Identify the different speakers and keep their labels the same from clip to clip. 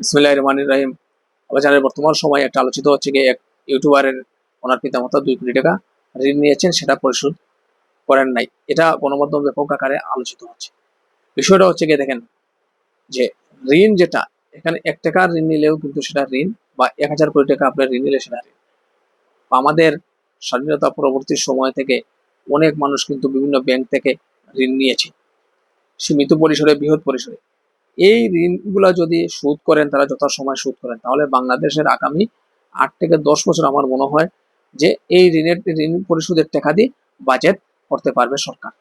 Speaker 1: ইসমিল্লাহ রহমান রাহিম বাজারের বর্তমান সময় একটা আলোচিত হচ্ছে গিয়ে এক ইউটিউবারের ওনার পিতামাতা দুই কোটি টাকা ঋণ নিয়েছেন, সেটা পরিশোধ করেন নাই। এটা গণমাধ্যম ব্যাপক আকারে আলোচিত হচ্ছে। বিষয়টা হচ্ছে গিয়ে দেখেন, যে ঋণ যেটা, এখানে এক টাকার ঋণ নিলেও কিন্তু সেটা ঋণ, বা এক হাজার কোটি টাকা আপনার ঋণ নিলে সেটা ঋণ। আমাদের স্বাধীনতা পরবর্তী সময় থেকে অনেক মানুষ কিন্তু বিভিন্ন ব্যাংক থেকে ঋণ নিয়েছে। সীমিত পরিসরে, বৃহৎ পরিসরে। এই ঋণগুলা যদি শোধ করেন, তারা যথাসময় শোধ করেন, তাহলে বাংলাদেশের আগামী আট থেকে দশ বছর আমার মনে হয় যে এই ঋণের, ঋণ পরিশোধের টাকা দিয়ে বাজেট করতে পারবে সরকার।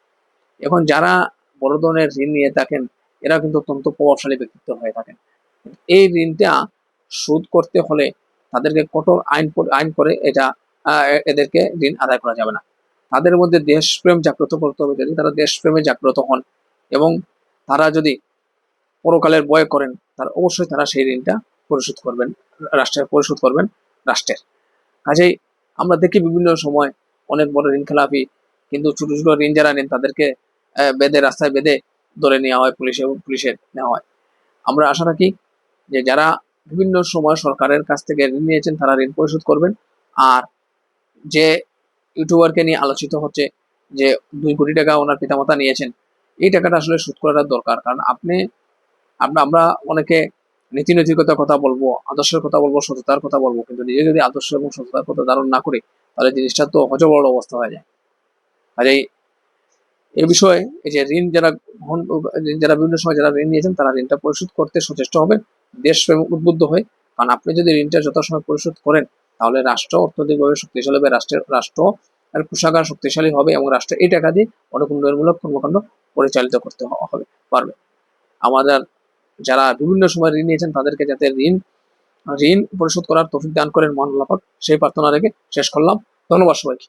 Speaker 1: এখন যারা বড় ধরনের ঋণ নিয়ে থাকেন, এরা কিন্তু অত্যন্ত প্রভাবশালী ব্যক্তিত্ব হয়ে থাকেন। এই ঋণটা শোধ করতে হলে তাদেরকে কঠোর আইন আইন করে এটা এদেরকে ঋণ আদায় করা যাবে না। তাদের মধ্যে দেশপ্রেম জাগ্রত করতে হবে। যদি তারা দেশপ্রেমে জাগ্রত হন এবং তারা যদি পরকালের বয় করেন, তার অবশ্যই তারা সেই ঋণটা পরিশোধ করবেন, রাষ্ট্রের পরিশোধ করবেন, রাষ্ট্রের। কাজেই আমরা দেখি বিভিন্ন সময় অনেক বড় ঋণ খেলাপি কিন্তু ছোট ছোট ঋণ যারা নেন তাদেরকে বেঁধে, রাস্তায় বেঁধে ধরে নেওয়া হয়, পুলিশে পুলিশের নেওয়া হয়। আমরা আশা রাখি যে যারা বিভিন্ন সময় সরকারের কাছ থেকে ঋণ নিয়েছেন তারা ঋণ পরিশোধ করবেন। আর যে ইউটিউবারকে নিয়ে আলোচিত হচ্ছে যে দুই কোটি টাকা ওনার পিতামাতা নিয়েছেন, এই টাকাটা আসলে শোধ করাটা দরকার। কারণ আপনি আমরা আমরা অনেকে নীতি নৈতিকতার কথা বলব, আদর্শের কথা বলব, সততার কথা বলব, কিন্তু নিজে যদি আদর্শ এবং সততার কথা ধারণ না করি, তাহলে জিনিসটা তো হজবড় অবস্থা হয়ে যায়। কাজেই এই বিষয়ে এই যে ঋণ যারা গ্রহণ যারা বিভিন্ন সময় যারা ঋণ নিয়েছেন, তারা ঋণটা পরিশোধ করতে সচেষ্ট হবেন দেশপ্রেম উদ্বুদ্ধ হয়ে। কারণ আপনি যদি ঋণটা যথাসময় পরিশোধ করেন, তাহলে রাষ্ট্র অর্থনৈতিকভাবে শক্তিশালী হবে, রাষ্ট্রের, রাষ্ট্র এর কোষাগার শক্তিশালী হবে এবং রাষ্ট্র এই টাকা দিয়ে অনেক উন্নয়নমূলক কর্মকাণ্ড পরিচালিত করতে হবে, পারবে। আমাদের যারা বিভিন্ন সময় ঋণ নিয়েছেন, তাদেরকে যাতে ঋণ ঋণ পরিশোধ করার তফিক দান করেন মহান আল্লাপাক সেই প্রার্থনা রেখে শেষ করলাম। ধন্যবাদ সবাইকে।